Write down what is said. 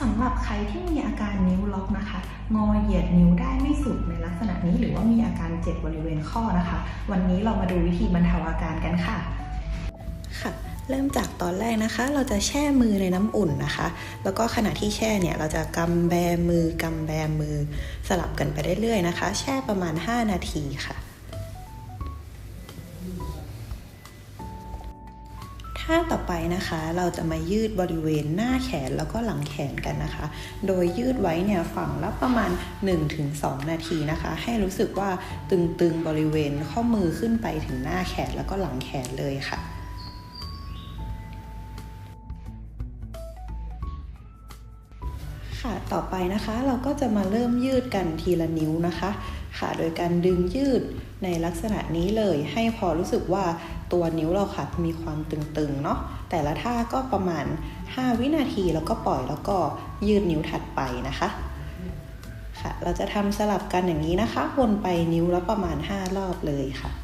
สำหรับใครที่มีอาการนิ้วล็อกนะคะ งอเหยียดนิ้วได้ไม่สุดในลักษณะนี้ หรือว่ามีอาการเจ็บบริเวณข้อนะคะ วันนี้เรามาดูวิธีบรรเทาอาการกันค่ะ ค่ะ เริ่มจากตอนแรกนะคะ เราจะแช่มือในน้ำอุ่นนะคะ แล้วก็ขณะที่แช่เนี่ยเราจะกำแบมือกำแบมือสลับกันไปเรื่อยๆนะคะ แช่ประมาณ 5 นาทีค่ะ ท่าต่อไปนะคะ เราจะมายืดบริเวณหน้าแขนแล้วก็หลังแขนกันนะคะ โดยยืดไว้เนี่ยฝั่งละประมาณ 1-2 นาทีนะคะ ให้รู้สึกว่าตึงๆบริเวณข้อมือขึ้นไปถึงหน้าแขนแล้วก็หลังแขนเลยค่ะ ค่ะ ต่อไปนะคะเราก็จะมาเริ่มยืดกันทีละนิ้วนะคะ ค่ะ โดยการดึงยืดในลักษณะนี้เลยให้พอรู้สึกว่าตัวนิ้วเราค่ะมีความตึงๆเนาะแต่ละท่าก็ประมาณ 5 วินาทีแล้วก็ปล่อยแล้วก็ยืดนิ้วถัดไปนะคะ ค่ะ เราจะทำสลับกันอย่างนี้นะคะ วนไปนิ้วละประมาณ 5 รอบเลยค่ะ